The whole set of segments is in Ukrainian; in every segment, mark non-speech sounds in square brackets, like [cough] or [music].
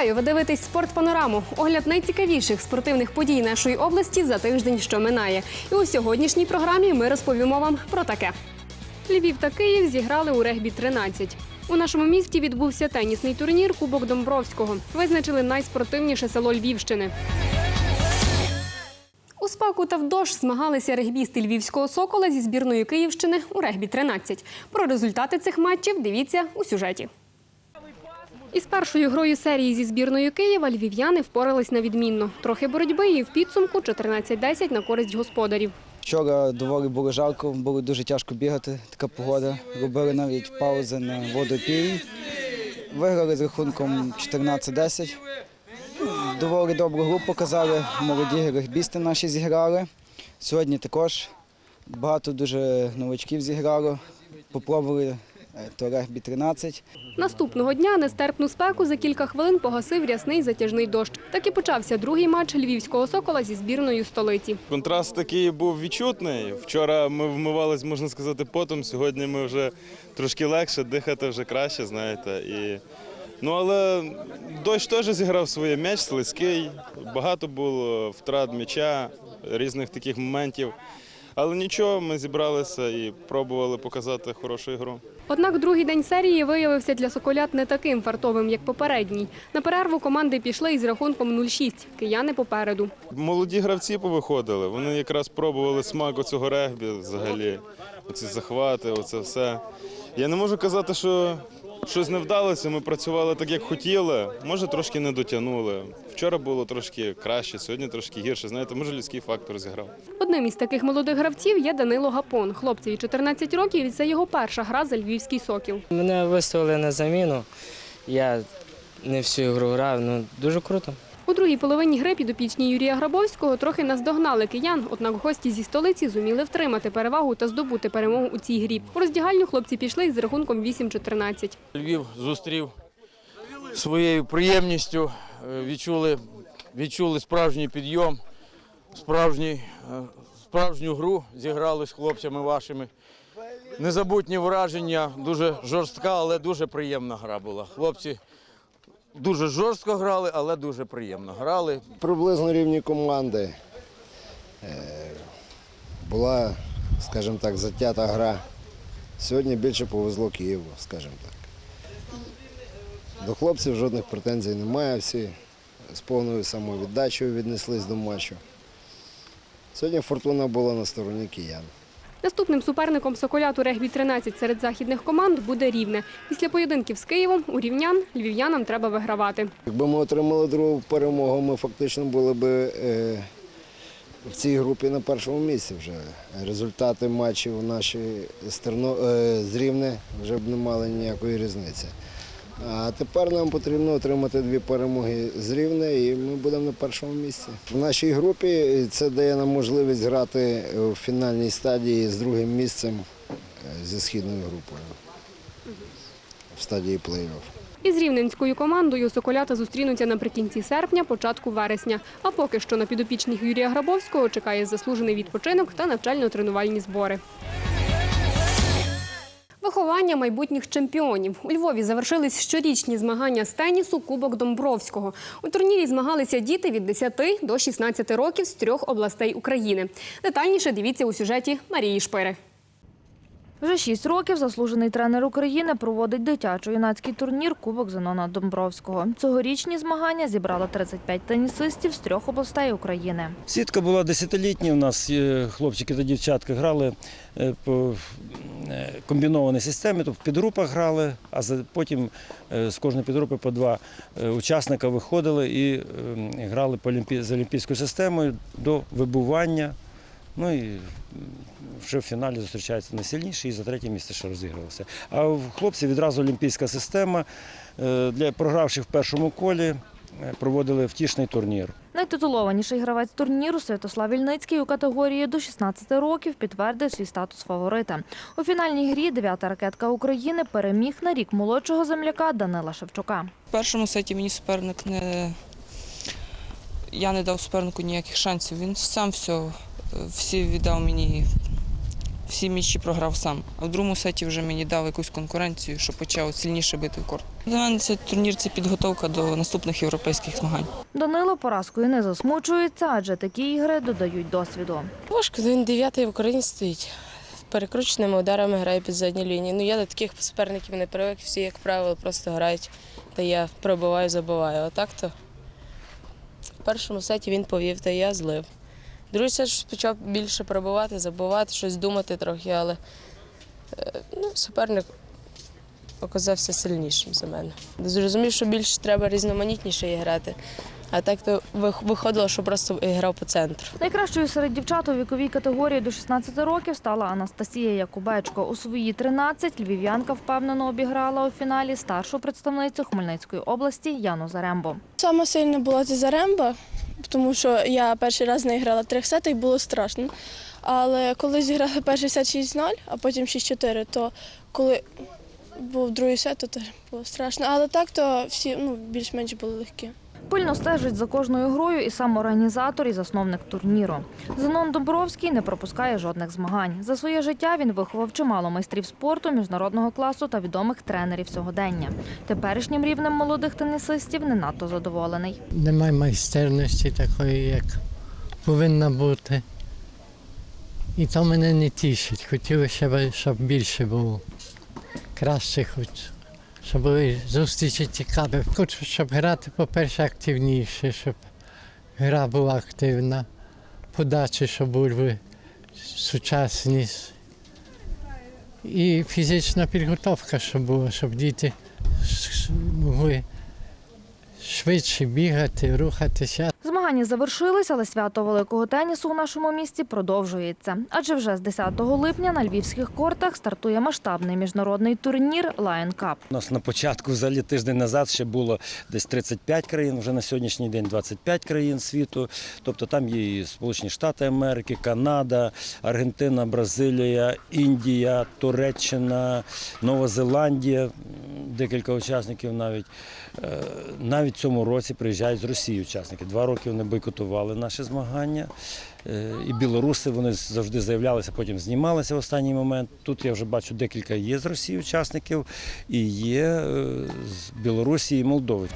Вітаю! Ви дивитесь спортпанораму. Огляд найцікавіших спортивних подій нашої області за тиждень, що минає. І у сьогоднішній програмі ми розповімо вам про таке. Львів та Київ зіграли у регбі 13. У нашому місті відбувся тенісний турнір Кубок Домбровського. Визначили найспортивніше село Львівщини. У спаку та вдовж змагалися регбісти львівського сокола зі збірною Київщини у регбі 13. Про результати цих матчів дивіться у сюжеті. Із першою грою серії зі збірною Києва львів'яни впорались на відмінно. Трохи боротьби і в підсумку 14-10 на користь господарів. Вчора доволі було жарко, було дуже тяжко бігати, така погода. Робили навіть паузи на водопій. Виграли з рахунком 14-10. Доволі добру гру показали, молоді регбісти наші зіграли. Сьогодні також багато дуже новачків зіграло. Попробували е, то регбі 13. Наступного дня нестерпну спеку за кілька хвилин погасив рясний затяжний дощ. Так і почався другий матч львівського сокола зі збірною столиці. Контраст такий був відчутний. Вчора ми вмивалися, можна сказати, потом. Сьогодні ми вже трошки легше, дихати вже краще, знаєте. І... Ну, але дощ теж зіграв своє м'яч, слизький. Багато було втрат м'яча, різних таких моментів. Але нічого, ми зібралися і пробували показати хорошу ігру. Однак другий день серії виявився для соколят не таким фартовим, як попередній. На перерву команди пішли із рахунком 0-6. Кияни попереду. Молоді гравці повиходили. Вони якраз пробували смак оцього регбі взагалі. Оці захвати, оце все. Я не можу казати, що щось не вдалося. Ми працювали так, як хотіли. Може, трошки не дотягнули. Вчора було трошки краще, сьогодні трошки гірше. Знаєте, може, людський фактор зіграв. Одним із таких молодих гравців є Данило Гапон. Хлопцеві 14 років, і це його перша гра за львівський сокіл. Мене виставили на заміну. Я не всю ігру грав, ну дуже круто. У другій половині гри підопічні Юрія Грабовського трохи наздогнали киян, однак гості зі столиці зуміли втримати перевагу та здобути перемогу у цій грі. У роздягальню хлопці пішли із рахунком 8-14. Львів зустрів своєю приємністю, е, відчули, відчули справжній підйом, справжній, е, справжню гру зіграли з хлопцями вашими. Незабутні враження, дуже жорстка, але дуже приємна гра була. Хлопці дуже жорстко грали, але дуже приємно грали. приблизно рівні команди. Е, Була, скажімо так, затята гра. Сьогодні більше повезло Києву, скажімо так. До хлопців жодних претензій немає. Всі з повною самовіддачею віднеслись до матчу. Сьогодні фортуна була на стороні киян. Наступним суперником Соколят у регбі 13 серед західних команд буде рівне. Після поєдинків з Києвом у рівнян львів'янам треба вигравати. Якби ми отримали другу перемогу, ми фактично були б е, в цій групі на першому місці вже. Результати матчів наші з, е, з Рівне вже б не мали ніякої різниці. А тепер нам потрібно отримати дві перемоги з Рівне і ми будемо на першому місці. В нашій групі це дає нам можливість грати в фінальній стадії з другим місцем е, зі східною групою в стадії плей-офф. Із рівненською командою Соколята зустрінуться наприкінці серпня, початку вересня. А поки що на підопічних Юрія Грабовського чекає заслужений відпочинок та навчально-тренувальні збори. Виховання майбутніх чемпіонів у Львові завершились щорічні змагання з тенісу Кубок Домбровського. У турнірі змагалися діти від 10 до 16 років з трьох областей України. Детальніше дивіться у сюжеті Марії Шпири. Вже шість років заслужений тренер України проводить дитячо-юнацький турнір Кубок Зенона Домбровського. Цьогорічні змагання зібрали 35 тенісистів з трьох областей України. Сітка була десятилітня. У нас е, хлопчики та дівчатка грали е, по комбінованій системі, тобто в підгрупах грали, а потім е, з кожної підгрупи по два е, учасника виходили і е, грали з олімпійською системою до вибування. Ну і вже в фіналі зустрічаються найсильніші і за третє місце ще розігралося. А в хлопців відразу олімпійська система. Е, Для програвших в першому колі е, проводили втішний турнір. Найтитулованіший гравець турніру Святослав Ільницький у категорії до 16 років підтвердив свій статус фаворита. У фінальній грі дев'ята ракетка України переміг на рік молодшого земляка Данила Шевчука. В першому сеті мені суперник не. Я не дав супернику ніяких шансів. Він сам все, всі віддав мені всі м'ячі програв сам. А в другому сеті вже мені дав якусь конкуренцію, що почав сильніше бити в корт. Для мене цей турнір це підготовка до наступних європейських змагань. Данило поразкою не засмучується, адже такі ігри додають досвіду. Важко, він дев'ятий в Україні стоїть. Перекрученими ударами грає під задню лінію. Ну я до таких суперників не привик, всі, як правило, просто грають, та я пробиваю, забиваю. А так то в першому сеті він повів, та я злив. Другий сет ж почав більше пробивати, забивати, щось думати трохи, але е, ну, суперник оказався сильнішим за мене. Зрозумів, що більше треба різноманітніше грати. А так то вих- виходило, що просто грав по центру. Найкращою серед дівчат у віковій категорії до 16 років стала Анастасія Якубечко. У свої 13 львів'янка впевнено обіграла у фіналі старшу представницю Хмельницької області Яну Зарембо. Саме сильно було це Заремба, тому що я перший раз не грала трьох сетах і було страшно. Але коли зіграли перший сет 6-0, а потім 6-4, то коли був другий сет, то теж було страшно. Але так то всі ну, більш-менш були легкі. Пильно стежить за кожною грою і сам організатор і засновник турніру. Зенон Добровський не пропускає жодних змагань. За своє життя він виховав чимало майстрів спорту, міжнародного класу та відомих тренерів сьогодення. Теперішнім рівнем молодих тенісистів не надто задоволений. Немає майстерності такої, як повинна бути. І то мене не тішить. Хотілося б, щоб більше було. Краще хоч. Щоб зустрічі цікаві. Хочу, щоб грати, по-перше, активніше, щоб гра була активна, подачі, щоб були сучасні. І фізична підготовка, щоб була, щоб діти могли швидше бігати, рухатися. Змагання завершились, але свято великого тенісу у нашому місті продовжується. Адже вже з 10 липня на львівських кортах стартує масштабний міжнародний турнір Lion Cup. У нас на початку, взагалі тиждень назад, ще було десь 35 країн, вже на сьогоднішній день 25 країн світу. Тобто там є і Сполучені Штати Америки, Канада, Аргентина, Бразилія, Індія, Туреччина, Нова Зеландія, декілька учасників навіть. Е, Навіть цьому році приїжджають з Росії учасники. Два роки вони бойкотували наші змагання. Е, І білоруси вони завжди заявлялися, потім знімалися в останній момент. Тут я вже бачу декілька є з Росії учасників і є е, з Білорусі і Молдови.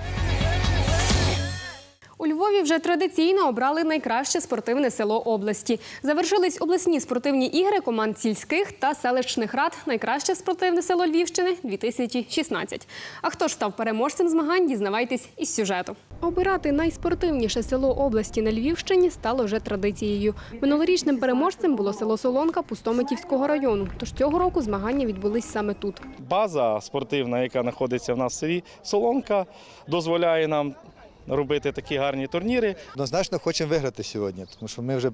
Львові вже традиційно обрали найкраще спортивне село області. Завершились обласні спортивні ігри команд сільських та селищних рад. Найкраще спортивне село Львівщини 2016. А хто ж став переможцем змагань? Дізнавайтесь із сюжету. Обирати найспортивніше село області на Львівщині стало вже традицією. Минулорічним переможцем було село Солонка Пустомитівського району. Тож цього року змагання відбулись саме тут. база спортивна, яка знаходиться в нас в селі Солонка, дозволяє нам робити такі гарні турніри. Однозначно хочемо виграти сьогодні, тому що ми вже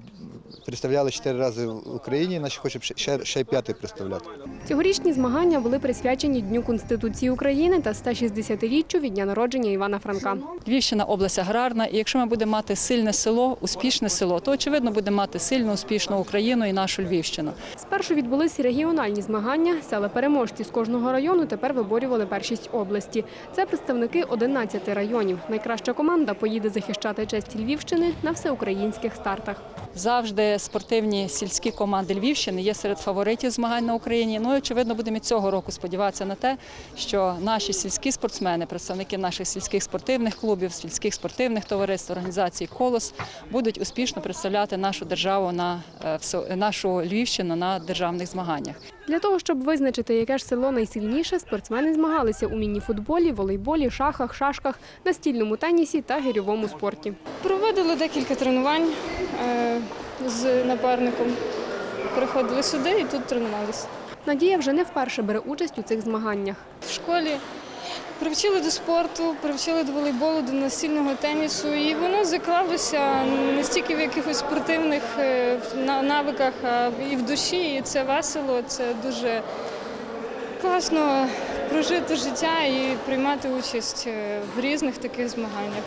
представляли чотири рази в Україні, наші хочемо ще- ще, й п'ятий представляти. Цьогорічні змагання були присвячені Дню Конституції України та 160-річчю від дня народження Івана Франка. Львівщина область аграрна, і якщо ми будемо мати сильне село, успішне село, то очевидно будемо мати сильну, успішну Україну і нашу Львівщину. Спершу відбулися регіональні змагання. Села переможці з кожного району тепер виборювали першість області. Це представники 11 районів. Найкраща команда поїде захищати честь Львівщини на всеукраїнських стартах. Завжди спортивні сільські команди Львівщини є серед фаворитів змагань на Україні. Ну і очевидно, будемо і цього року сподіватися на те, що наші сільські спортсмени, представники наших сільських спортивних клубів, сільських спортивних товариств, організацій Колос будуть успішно представляти нашу державу на е, нашу Львівщину на державних змаганнях. Для того, щоб визначити, яке ж село найсильніше, спортсмени змагалися у міні-футболі, волейболі, шахах, шашках, настільному тенісі та гірьовому спорті. Проводили декілька тренувань е, з напарником. Приходили сюди і тут тренувалися. Надія вже не вперше бере участь у цих змаганнях. В школі привчили до спорту, привчили до волейболу, до настільного тенісу, і воно заклалося не стільки в якихось спортивних е, навиках, а і в душі. І це весело, це дуже класно прожити життя і приймати участь е, в різних таких змаганнях.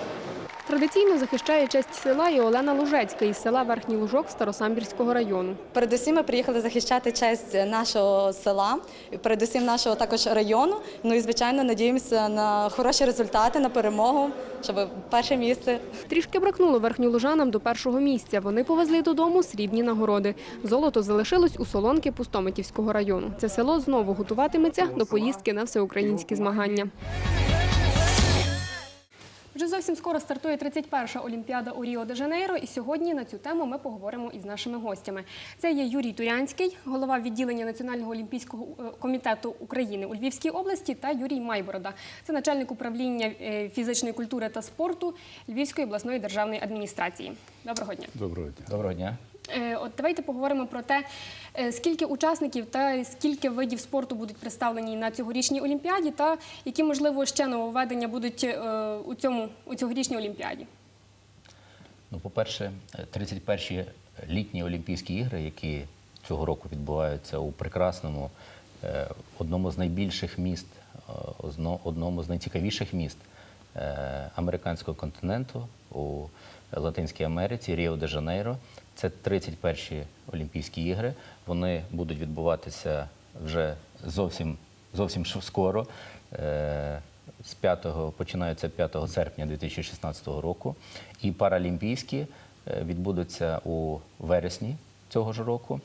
Традиційно захищає честь села і Олена Лужецька із села Верхній Лужок Старосамбірського району. Передусім ми приїхали захищати честь нашого села, передусім нашого також району. Ну і звичайно надіємося на хороші результати, на перемогу, щоб перше місце. Трішки бракнуло верхньолужанам до першого місця. Вони повезли додому срібні нагороди. Золото залишилось у Солонки Пустомитівського району. Це село знову готуватиметься до поїздки на всеукраїнські змагання. Вже зовсім скоро стартує 31-ша Олімпіада у Ріо-де-Жанейро, і сьогодні на цю тему ми поговоримо із нашими гостями. Це є Юрій Турянський, голова відділення Національного олімпійського е, комітету України у Львівській області, та Юрій Майборода. Це начальник управління е, фізичної культури та спорту Львівської обласної державної адміністрації. Доброго дня. Доброго дня. Доброго дня. Е, От давайте поговоримо про те, е, скільки учасників та скільки видів спорту будуть представлені на цьогорічній олімпіаді, та які можливо ще нововведення будуть е, у цьому у цьогорічній олімпіаді. Ну, по-перше, 31-ті літні Олімпійські ігри, які цього року відбуваються у прекрасному, одному з найбільших міст, одному з найцікавіших міст американського континенту у Латинській Америці, Ріо-де-Жанейро. Це 31-ті Олімпійські ігри. Вони будуть відбуватися вже зовсім, зовсім скоро. Е, з 5, починаються 5 серпня 2016 року. І паралімпійські е, відбудуться у вересні цього ж року.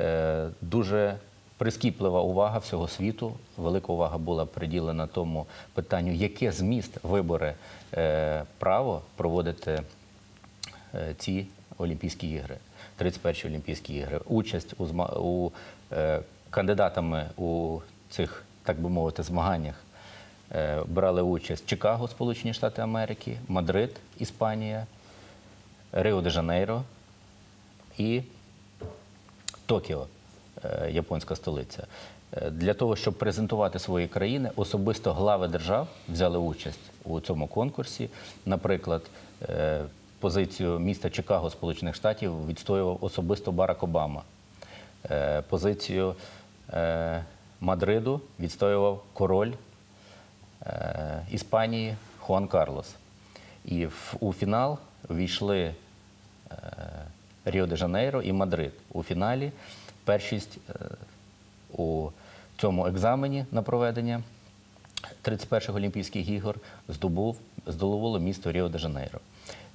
Е, Дуже прискіплива увага всього світу. Велика увага була приділена тому питанню, яке зміст вибере е, право проводити ці Олімпійські ігри, 31-ті Олімпійські ігри. Участь у, у е, кандидатами у цих, так би мовити, змаганнях е, брали участь Чикаго, Сполучені Штати Америки, Мадрид, Іспанія, Ріо-де-Жанейро і Токіо, е, японська столиця. Е, Для того, щоб презентувати свої країни, особисто глави держав взяли участь у цьому конкурсі. Наприклад, е, позицію міста Чикаго, Сполучених Штатів відстоював особисто Барак Обама. Е, Позицію е, Мадриду відстоював король е, Іспанії Хуан Карлос. І у фінал війшли Ріо-де-Жанейро і Мадрид. У фіналі першість у цьому екзамені на проведення 31-х Олімпійських ігор здобув, здобуло місто Ріо-де-Жанейро.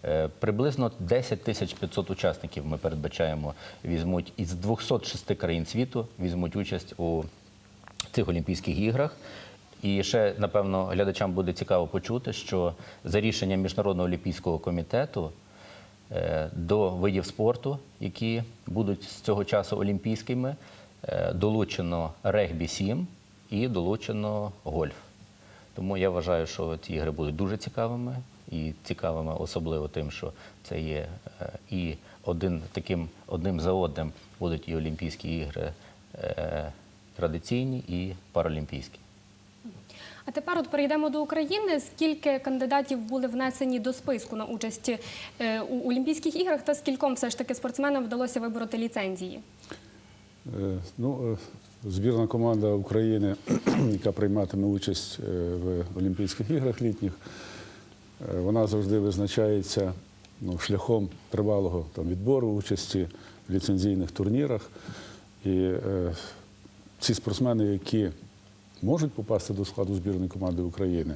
Е, Приблизно 10 тисяч 500 учасників ми передбачаємо візьмуть із 206 країн світу візьмуть участь у цих Олімпійських іграх. І ще, напевно, глядачам буде цікаво почути, що за рішенням Міжнародного олімпійського комітету е, до видів спорту, які будуть з цього часу олімпійськими, е, долучено регбі-7 і долучено гольф. Тому я вважаю, що ці ігри будуть дуже цікавими і цікавими особливо тим, що це є е, і один таким одним за одним будуть і Олімпійські ігри е, традиційні і паралімпійські. А тепер от перейдемо до України. Скільки кандидатів були внесені до списку на участь е, у Олімпійських іграх, та скільком все ж таки спортсменам вдалося вибороти ліцензії? Ну, збірна команда України, [clears throat] яка прийматиме участь в Олімпійських іграх літніх, вона завжди визначається ну, шляхом тривалого там, відбору участі в ліцензійних турнірах. І е, ці спортсмени, які можуть попасти до складу збірної команди України,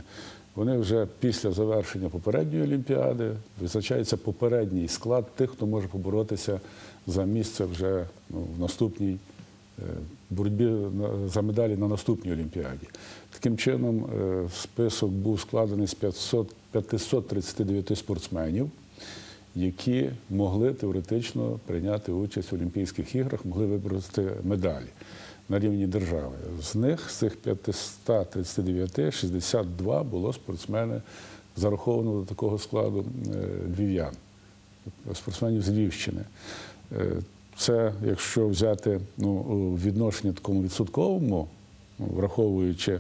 вони вже після завершення попередньої олімпіади визначається попередній склад тих, хто може поборотися за місце вже ну, в наступній е, боротьбі за медалі на наступній олімпіаді. Таким чином, е, список був складений з 500, 539 спортсменів, які могли теоретично прийняти участь в Олімпійських іграх, могли вибороти медалі на рівні держави. З них, з цих 539, 62 було спортсмени, зараховано до такого складу е, львів'ян, спортсменів з Львівщини. Е, Це, якщо взяти ну, у відношенні такому відсотковому, враховуючи е,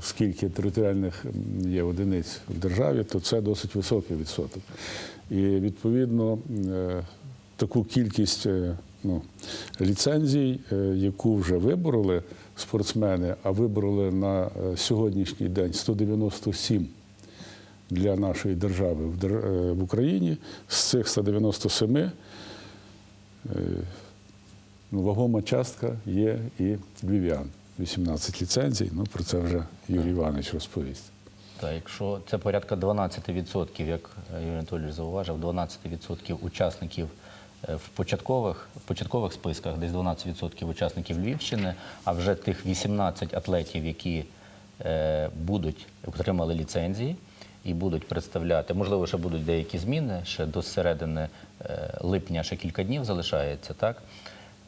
скільки територіальних є одиниць в державі, то це досить високий відсоток. І відповідно е, таку кількість е, ну, ліцензій, е, яку вже вибороли спортсмени, а вибороли на е, сьогоднішній день 197 для нашої держави в е, Україні. З цих 197 е, ну, вагома частка є і львів'ян. 18 ліцензій. Ну, про це вже Юрій Іванович розповість. Та якщо це порядка 12%, як е, Юрій Анатолійович зауважив, 12% учасників е, в початкових, початкових списках, десь 12% учасників Львівщини, а вже тих 18 атлетів, які е, будуть отримали ліцензії і будуть представляти, можливо, ще будуть деякі зміни, ще до середини е, липня ще кілька днів залишається, так?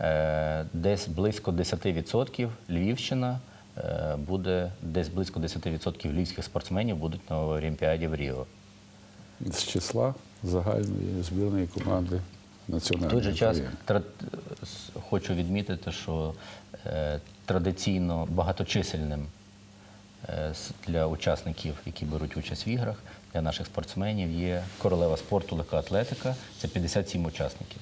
Е, Десь близько 10% Львівщина е, буде, десь близько 10% львівських спортсменів будуть на Олімпіаді в Ріо. З числа загальної збірної команди національної. В той же час с- хочу відмітити, що е, традиційно багаточисельним е, для учасників, які беруть участь в іграх, для наших спортсменів є королева спорту легка атлетика. Це 57 учасників.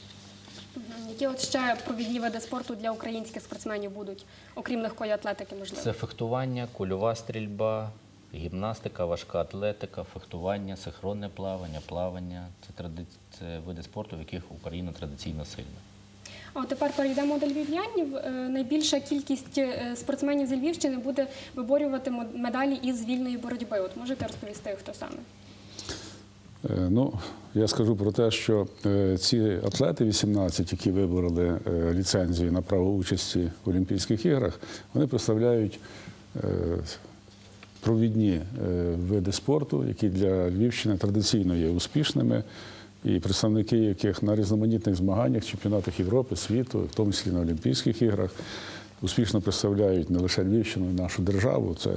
Які от ще провідні види спорту для українських спортсменів будуть, окрім легкої атлетики, можливо? Це фехтування, кульова стрільба, гімнастика, важка атлетика, фехтування, синхронне плавання, плавання. Це, тради... це види спорту, в яких Україна традиційно сильна. А тепер перейдемо до львів'янів. Е, Найбільша кількість е, спортсменів з Львівщини буде виборювати медалі із вільної боротьби. От можете розповісти, хто саме? Е, Ну, я скажу про те, що е, ці атлети 18, які вибороли е, ліцензію на право участі в Олімпійських іграх, вони представляють провідні види спорту, які для Львівщини традиційно є успішними, і представники яких на різноманітних змаганнях, чемпіонатах Європи, світу, в тому числі на Олімпійських іграх, успішно представляють не лише Львівщину, і нашу державу. Це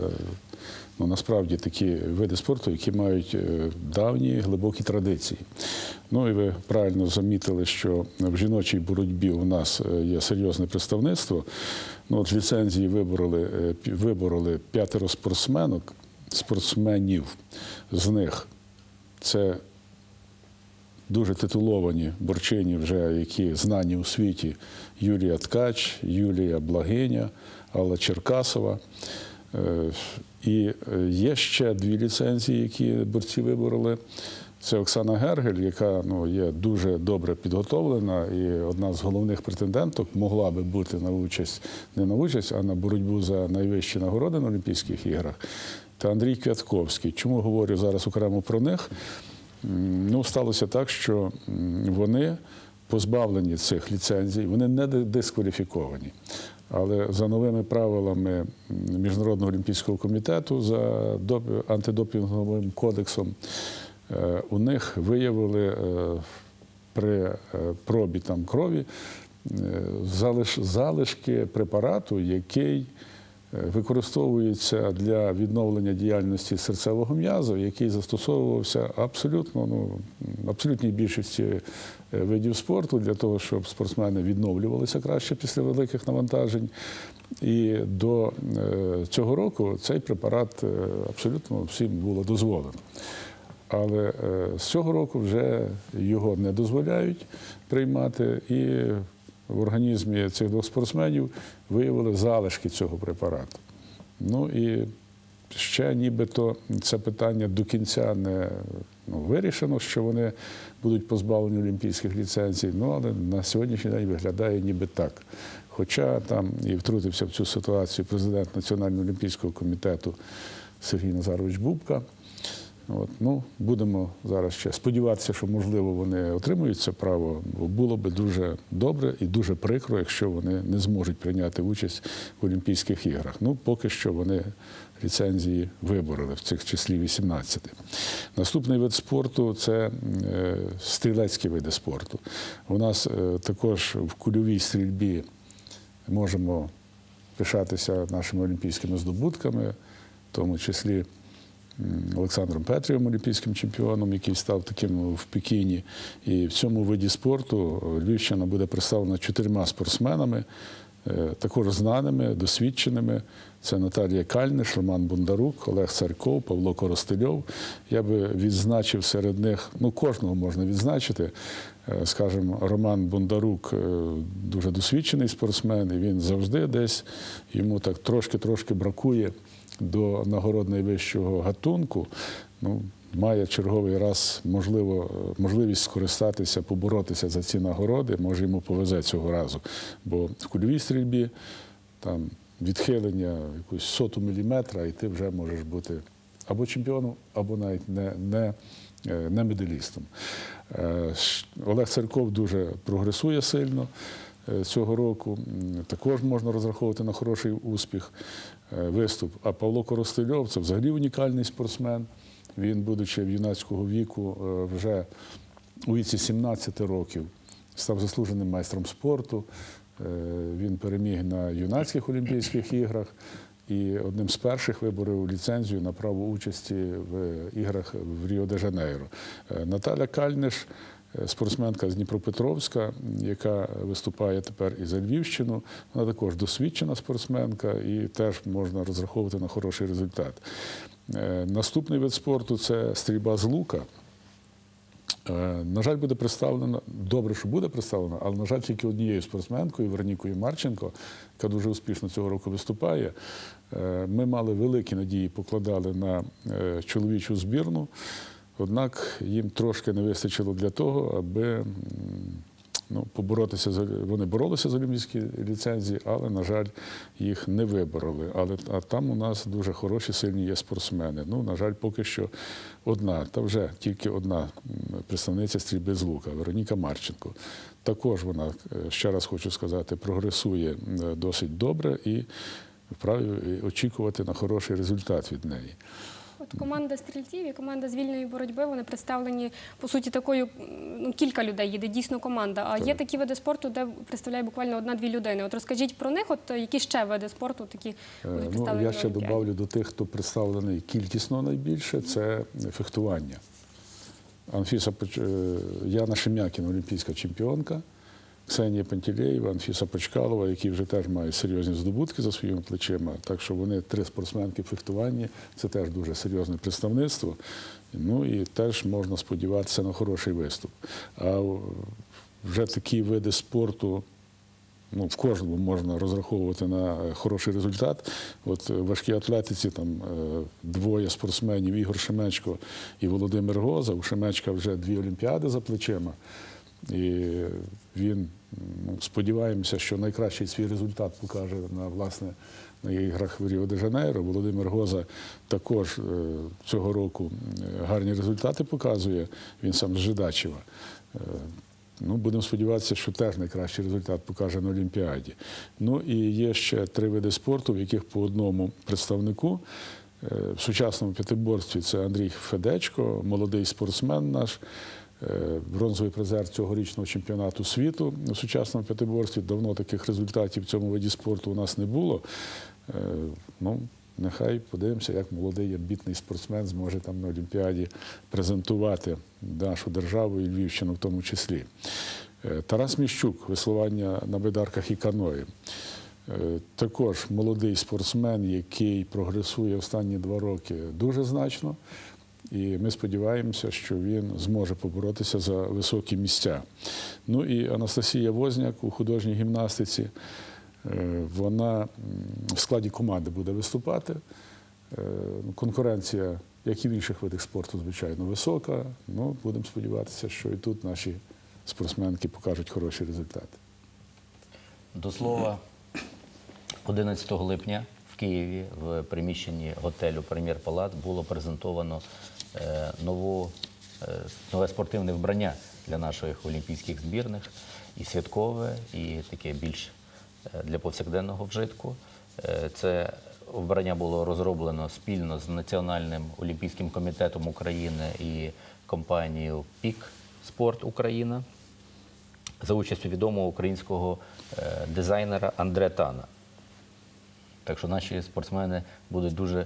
ну, насправді такі види спорту, які мають е, давні глибокі традиції. Ну і ви правильно замітили, що в жіночій боротьбі у нас е, є серйозне представництво. Ну, от ліцензії вибороли, е, вибороли п'ятеро спортсменок, спортсменів. З них це дуже титуловані борчині, вже які знані у світі Юлія Ткач, Юлія Благиня, Алла Черкасова. Е, І е, є ще дві ліцензії, які борці вибороли. Це Оксана Гергель, яка ну, є дуже добре підготовлена і одна з головних претенденток могла би бути на участь, не на участь, а на боротьбу за найвищі нагороди на Олімпійських іграх. Та Андрій Квятковський. Чому говорю зараз окремо про них? Ну, сталося так, що вони позбавлені цих ліцензій, вони не дискваліфіковані. Але за новими правилами Міжнародного олімпійського комітету, за антидопінговим кодексом, е, у них виявили е, при е, пробі там крові залиш, залишки препарату, який використовується для відновлення діяльності серцевого м'язу, який застосовувався абсолютно ну, абсолютній більшості е, видів спорту для того, щоб спортсмени відновлювалися краще після великих навантажень. І до е, цього року цей препарат е, абсолютно всім було дозволено. Але е, з цього року вже його не дозволяють приймати, і в організмі цих двох спортсменів виявили залишки цього препарату. Ну і ще нібито це питання до кінця не ну, вирішено, що вони будуть позбавлені олімпійських ліцензій. Ну, але на сьогоднішній день виглядає ніби так. Хоча там і втрутився в цю ситуацію президент Національного олімпійського комітету Сергій Назарович Бубка. От, ну, будемо зараз ще сподіватися, що можливо вони отримують це право, бо було би дуже добре і дуже прикро, якщо вони не зможуть прийняти участь в Олімпійських іграх. Ну, поки що вони ліцензії вибороли в цих числі 18. Наступний вид спорту це е, стрілецькі види спорту. У нас е, також в кульовій стрільбі можемо пишатися нашими олімпійськими здобутками, в тому числі. Олександром Петрієм, олімпійським чемпіоном, який став таким в Пекіні. І в цьому виді спорту Львівщина буде представлена чотирма спортсменами, е, також знаними, досвідченими. Це Наталія Кальниш, Роман Бондарук, Олег Царьков, Павло Коростельов. Я би відзначив серед них, ну кожного можна відзначити. Е, Скажімо, Роман Бондарук е, дуже досвідчений спортсмен, і він завжди десь йому так трошки-трошки бракує до нагород найвищого гатунку. Ну, має черговий раз можливо, е, можливість скористатися, поборотися за ці нагороди, може йому повезе цього разу. Бо в кульовій стрільбі там відхилення якусь соту міліметра, і ти вже можеш бути або чемпіоном, або навіть не, не, не медалістом. Е, Олег Царков дуже прогресує сильно е, цього року. Також можна розраховувати на хороший успіх е, виступ. А Павло Коростельов це взагалі унікальний спортсмен. Він, будучи в юнацького віку, вже у віці 17 років став заслуженим майстром спорту. Він переміг на юнацьких Олімпійських іграх і одним з перших виборів ліцензію на право участі в іграх в Ріо-де-Жанейро. Е, Наталя Кальниш, е, спортсменка з Дніпропетровська, яка виступає тепер і за Львівщину. Вона також досвідчена спортсменка і теж можна розраховувати на хороший результат. Е, Наступний вид спорту це стрільба з лука. Е, На жаль, буде представлено, добре, що буде представлено, але, на жаль, тільки однією спортсменкою, Веронікою Марченко, яка дуже успішно цього року виступає. Е, Ми мали великі надії, покладали на е, чоловічу збірну, однак їм трошки не вистачило для того, аби ну, поборотися за вони боролися за олімпійські ліцензії, але, на жаль, їх не вибороли. Але а там у нас дуже хороші, сильні є спортсмени. Ну, на жаль, поки що одна, та вже тільки одна представниця стрільби з лука, Вероніка Марченко. Також вона, е, ще раз хочу сказати, прогресує е, досить добре і вправі очікувати на хороший результат від неї. От команда стрільців і команда з вільної боротьби вони представлені по суті такою. Ну, кілька людей їде, дійсно команда. А є такі види спорту, де представляє буквально одна-дві людини. От розкажіть про них, от які ще види спорту такі Е, будуть Ну, я ще добавлю до тих, хто представлений кількісно найбільше, це фехтування. Анфіса е, Яна Шем'якіна, олімпійська чемпіонка, Ксенія Пантелеєва, Анфіса Почкалова, які вже теж мають серйозні здобутки за своїми плечима. Так що вони три спортсменки в фехтуванні, це теж дуже серйозне представництво. Ну і теж можна сподіватися на хороший виступ. А вже такі види спорту ну, в кожному можна розраховувати на е, хороший результат. От е, в важкій атлетиці там е, двоє спортсменів Ігор Шемечко і Володимир Гоза. У Шемечка вже дві олімпіади за плечима. І він, ну, сподіваємося, що найкращий свій результат покаже на власне на іграх в Ріо-де-Жанейро. Володимир Гоза також е, цього року е, гарні результати показує. Він сам з Жидачева. Е, Ну, будемо сподіватися, що теж найкращий результат покаже на Олімпіаді. Ну і є ще три види спорту, в яких по одному представнику. В сучасному п'ятиборстві це Андрій Федечко, молодий спортсмен наш, бронзовий призер цьогорічного чемпіонату світу у сучасному п'ятиборстві. Давно таких результатів в цьому виді спорту у нас не було. Е, Ну, нехай подивимося, як молодий амбітний спортсмен зможе там на Олімпіаді презентувати нашу державу і Львівщину в тому числі. Е, Тарас Міщук, веслування на бидарках і каної. Е, Також молодий спортсмен, який прогресує останні два роки дуже значно. І ми сподіваємося, що він зможе поборотися за високі місця. Ну і Анастасія Возняк у художній гімнастиці. Е, Вона в складі команди буде виступати. Е, ну, Конкуренція, як і в інших видах спорту, звичайно, висока. Ну, будемо сподіватися, що і тут наші спортсменки покажуть хороші результати. До слова, 11 липня в Києві в приміщенні готелю Прем'єр Палат було презентовано нову, е, нове спортивне вбрання для наших олімпійських збірних і святкове, і таке більш е, для повсякденного вжитку. Е, Це вбрання було розроблено спільно з Національним олімпійським комітетом України і компанією Пік Спорт Україна за участю відомого українського е, дизайнера Андре Тана. Так що наші спортсмени будуть дуже, е,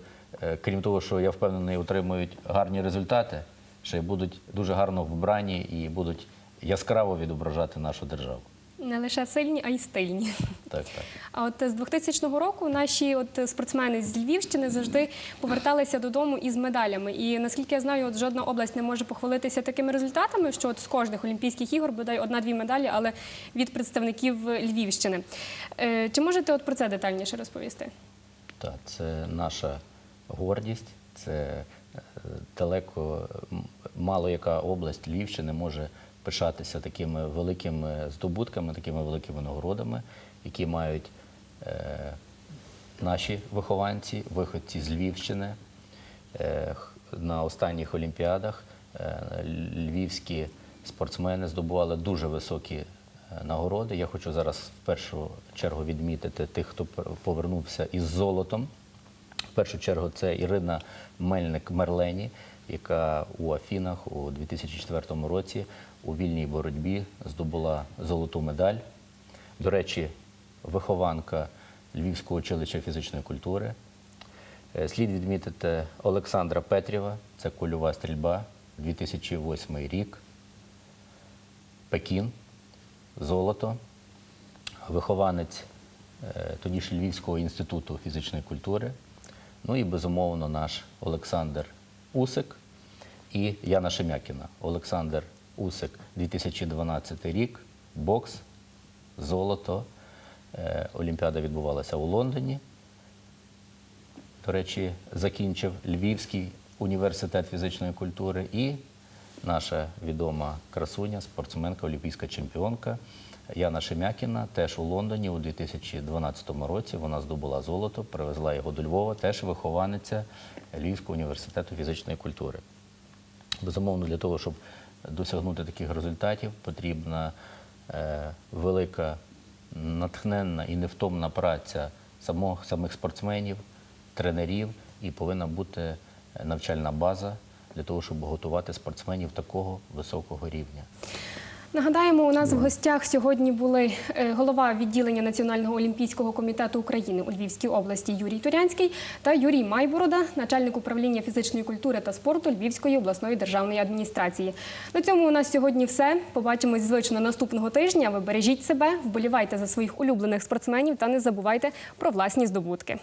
крім того, що я впевнений, отримують гарні результати, ще й будуть дуже гарно вбрані і будуть яскраво відображати нашу державу. Не лише сильні, а й стильні. Так, так. А от з 2000 року наші от спортсмени з Львівщини завжди поверталися додому із медалями. І наскільки я знаю, от жодна область не може похвалитися такими результатами, що от з кожних Олімпійських ігор бодай одна-дві медалі, але від представників Львівщини. Е, Чи можете от про це детальніше розповісти? Так, це наша гордість, це е, далеко мало яка область Львівщини може пишатися такими великими здобутками, такими великими нагородами, які мають е, наші вихованці, виходці з Львівщини. Е, На останніх олімпіадах львівські спортсмени здобували дуже високі нагороди. Я хочу зараз в першу чергу відмітити тих, хто повернувся із золотом. Першу чергу це Ірина Мельник Мерлені, яка у Афінах у 2004 році у вільній боротьбі здобула золоту медаль. До речі, вихованка Львівського училища фізичної культури. Е, Слід відмітити Олександра Петрєва, це кульова стрільба, 2008 рік. Пекін, золото, вихованець е, тоді ж Львівського інституту фізичної культури. Ну і безумовно наш Олександр Усик і Яна Шемякіна. Олександр Усик, 2012 рік, бокс, золото. Е, Олімпіада відбувалася у Лондоні. До речі, закінчив Львівський університет фізичної культури і наша відома красуня, спортсменка, олімпійська чемпіонка Яна Шемякіна теж у Лондоні у 2012 році. Вона здобула золото, привезла його до Львова, теж вихованиця Львівського університету фізичної культури. Безумовно, для того, щоб досягнути таких результатів, потрібна е, велика, натхненна і невтомна праця самого, самих спортсменів, тренерів, і повинна бути навчальна база для того, щоб готувати спортсменів такого високого рівня. Нагадаємо, у нас в гостях сьогодні були е, голова відділення Національного олімпійського комітету України у Львівській області Юрій Турянський та Юрій Майборода, начальник управління фізичної культури та спорту Львівської обласної державної адміністрації. На цьому у нас сьогодні все. Побачимось звично наступного тижня. Ви бережіть себе, вболівайте за своїх улюблених спортсменів та не забувайте про власні здобутки.